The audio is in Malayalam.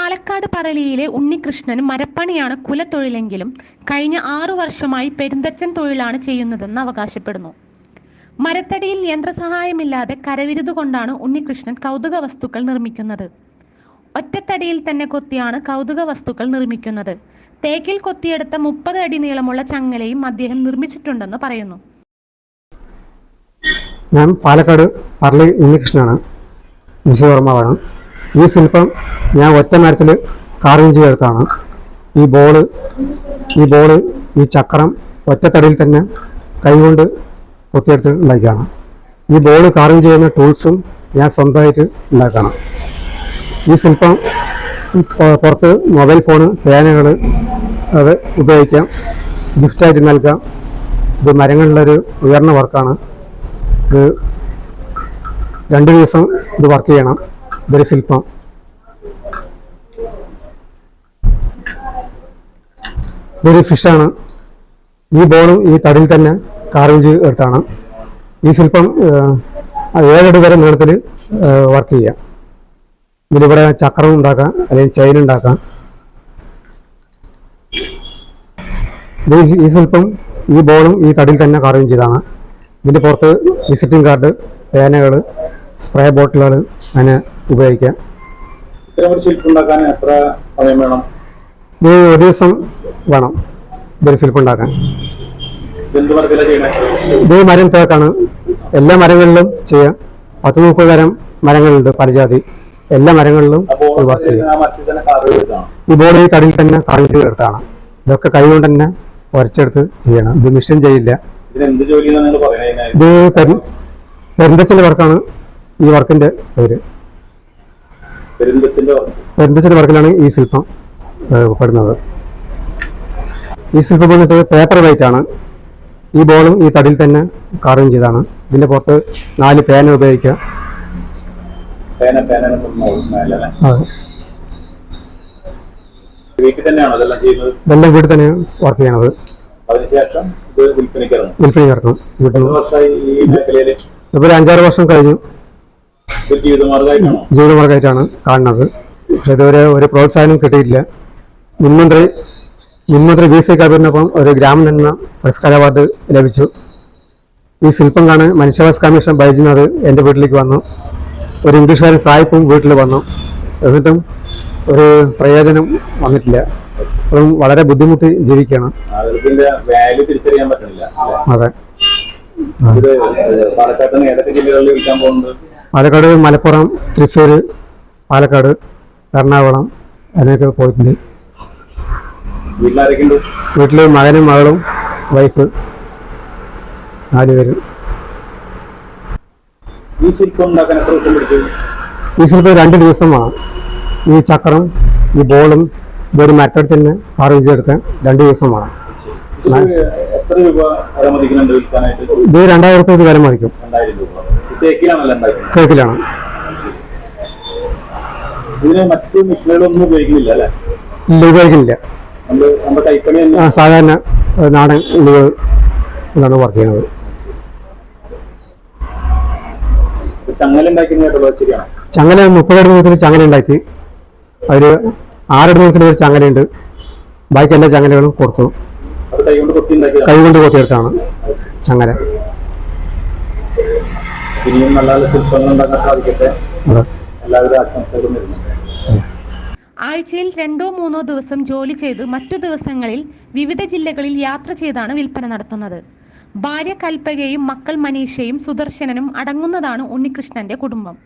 പാലക്കാട് പറളിയിലെ ഉണ്ണികൃഷ്ണന് മരപ്പണിയാണ് കുലത്തൊഴിലെങ്കിലും കഴിഞ്ഞ ആറു വർഷമായി പെരുന്തച്ചൻ തൊഴിലാണ് ചെയ്യുന്നതെന്ന് അവകാശപ്പെടുന്നു. മരത്തടിയിൽ യന്ത്രസഹായമില്ലാതെ കരവിരുത് കൊണ്ടാണ് ഉണ്ണികൃഷ്ണൻ കൗതുക വസ്തുക്കൾ നിർമ്മിക്കുന്നത്. ഒറ്റത്തടിയിൽ തന്നെ കൊത്തിയാണ് കൗതുക വസ്തുക്കൾ നിർമ്മിക്കുന്നത്. തേക്കിൽ കൊത്തിയെടുത്ത മുപ്പത് അടി നീളമുള്ള ചങ്ങലയും അദ്ദേഹം നിർമ്മിച്ചിട്ടുണ്ടെന്ന് പറയുന്നു. ഞാൻ പാലക്കാട് പറളി ഉണ്ണികൃഷ്ണനാണ്. വിശ്വകർമാവാണ് ഈ ശില്പം ഞാൻ ഒറ്റ മരത്തിൽ കാർവിങ് ചെയ്തെടുത്താണ് ഈ ബോൾ ഈ ബോൾ ഈ ചക്രം ഒറ്റത്തടിയിൽ തന്നെ കൈകൊണ്ട് കൊത്തിയെടുത്ത് ഉണ്ടാക്കിയാണ് ഈ ബോൾ കാർവിങ് ചെയ്യുന്ന ടൂൾസും ഞാൻ സ്വന്തമായിട്ട് ഉണ്ടാക്കണം ഈ ശില്പം പുറത്ത് മൊബൈൽ ഫോണ് പേനകൾ അത് ഉപയോഗിക്കാം. ഗിഫ്റ്റായിട്ട് നൽകാം. ഇത് മരങ്ങളിലൊരു ഉയർന്ന വർക്കാണ് ഇത് രണ്ട് ദിവസം ഇത് വർക്ക് ചെയ്യണം. ഇതൊരു ഇതൊരു ഫിഷാണ് ഈ ബോളും ഈ തടിയിൽ തന്നെ ചെയ്ത് എടുത്താണ്. ഈ ശില്പം ഏഴടി വരെ നീളത്തിൽ വർക്ക് ചെയ്യാം. ഇതിലിവിടെ ചക്രം ഉണ്ടാക്കാം അല്ലെങ്കിൽ ചെയിൻ ഉണ്ടാക്കാം. ഈ ശില്പം ഈ ബോളും ഈ തടിയിൽ തന്നെ കാർവിങ് ചെയ്താണ് ഇതിന്റെ പുറത്ത് വിസിറ്റിംഗ് കാർഡ് പേനകൾ സ്പ്രേ ബോട്ടിലുകൾ അതിന് ഉപയോഗിക്കാം ഒരു ഇത് ദിവസം വേണം ഇതൊരു ശില്പം ഉണ്ടാക്കാൻ. എന്ത് മരത്തിലാണ് ചെയ്യണേ? ഇത് മരം തേക്കാണ്. എല്ലാ മരങ്ങളിലും ചെയ്യാം. പത്ത് മുപ്പത് തരം മരങ്ങളുണ്ട് പലജാതി. എല്ലാ മരങ്ങളിലും വർക്ക് ചെയ്യാം. ഈ ബോർഡ് ഈ തടിയിൽ തന്നെ കാർവിങ് എടുത്താണ്. ഇതൊക്കെ കൈകൊണ്ട് തന്നെ ഉരച്ചെടുത്ത് ചെയ്യണം. ഇത് മിഷൻ ചെയ്യില്ല. ഇത് പെരു- പെരുന്തച്ചന്റെ വർക്കാണ് ഈ വർക്കിന്റെ പേര്? പെരുന്തച്ചന്റെ വർക്കിലാണ് ഈ ശില്പം പെടുന്നത്. ഈ ശില്പം വന്നിട്ട് പേപ്പർ വെയിറ്റ് ആണ്. ഈ ബോളും ഈ തടിയിൽ തന്നെ കാർവിങ് ചെയ്താണ്. ഇതിന്റെ പുറത്ത് നാല് പേന ഉപയോഗിക്കുക. ഇതെല്ലാം വീട്ടിൽ തന്നെ വർക്ക് ചെയ്യണത്. അതിനുശേഷം വിൽപ്പനയ്ക്ക് ഇറങ്ങും. വിൽപ്പന ഇറക്കും വീട്ടിൽ എത്ര ഈ മേഖലയിൽ ഇപ്പോൾ ഒരു അഞ്ചാറ് വർഷം കഴിഞ്ഞു. ജീവിതമാർഗമായിട്ടാണോ കാണുന്നത്. പക്ഷെ ഇതുവരെ ഒരു പ്രോത്സാഹനം കിട്ടിയിട്ടില്ല. മുൻമന്ത്രി മുൻമന്ത്രി വി സി കബീറിനൊപ്പം ഒരു ഗ്രാമൻ എന്ന പുരസ്കാര അവാർഡ് ലഭിച്ചു. ഈ ശില്പം കാണാൻ മനുഷ്യവാസ കമ്മീഷൻ ബൈജുനാഥ് എന്റെ വീട്ടിലേക്ക് വന്നു. ഒരു ഇംഗ്ലീഷുകാരൻ സായിപ്പും വീട്ടിൽ വന്നു. എന്നിട്ടും ഒരു പ്രയോജനം വന്നിട്ടില്ല. അപ്പം വളരെ ബുദ്ധിമുട്ടി പറ്റുന്നില്ല അതെ. പാലക്കാട്ടിന് ഏതൊക്കെ ജില്ലകളിൽ വിൽക്കാൻ പോകുന്നത് പാലക്കാട് മലപ്പുറം തൃശ്ശൂർ പാലക്കാട് എറണാകുളം അതിനൊക്കെ പോയിട്ടുണ്ട്. വീട്ടിൽ മകനും മകളും വൈഫ് നാലുപേരും പേര്. ഈ ശില്പം ഈ രണ്ട് ദിവസമാണ്. ഈ ചക്രം ഈ ബോളും ഇതൊരു മരത്തടി തന്നെ കാർവ് ചെയ്തെടുക്കാൻ രണ്ട് ദിവസമാണ്. ഇത് എത്ര രൂപ ഇത് രണ്ടായിരം വില മതിക്കും. തേക്കിലാണ്. ഇതിന് മറ്റു മെഷീനുകളൊന്നും ഉപയോഗിക്കുന്നില്ല അല്ലേ? ഇല്ല ഉപയോഗിക്കുന്നില്ല. സാധാരണ നാടൻ ഉള്ളുകൾ ഇതാണ് വർക്ക് ചെയ്യുന്നത്. ചങ്ങല മുപ്പതടി നീളത്തിൽ ചങ്ങല ഉണ്ടാക്കി. അതിൽ ആറടി നീളത്തിൽ ഒരു ചങ്ങലയുണ്ട്. ബാക്കി എല്ലാ ചങ്ങലകളും കൊടുത്തു. കൈ കൊണ്ട് കൈകൊണ്ട് കൊത്തിയെടുത്താണ് ചങ്ങല. ഇനിയും നല്ല നല്ല ശില്പങ്ങൾ ഉണ്ടാക്കാൻ സാധിക്കട്ടെ. എല്ലാവരും ആശംസകളും വരുന്നുണ്ട് ആഴ്ചയിൽ രണ്ടോ മൂന്നോ ദിവസം ജോലി ചെയ്ത് മറ്റു ദിവസങ്ങളിൽ വിവിധ ജില്ലകളിൽ യാത്ര ചെയ്താണ് വിൽപ്പന നടത്തുന്നത്. ഭാര്യ കൽപ്പകയും മക്കൾ മനീഷയും സുദർശനനും അടങ്ങുന്നതാണ് ഉണ്ണികൃഷ്ണന്റെ കുടുംബം.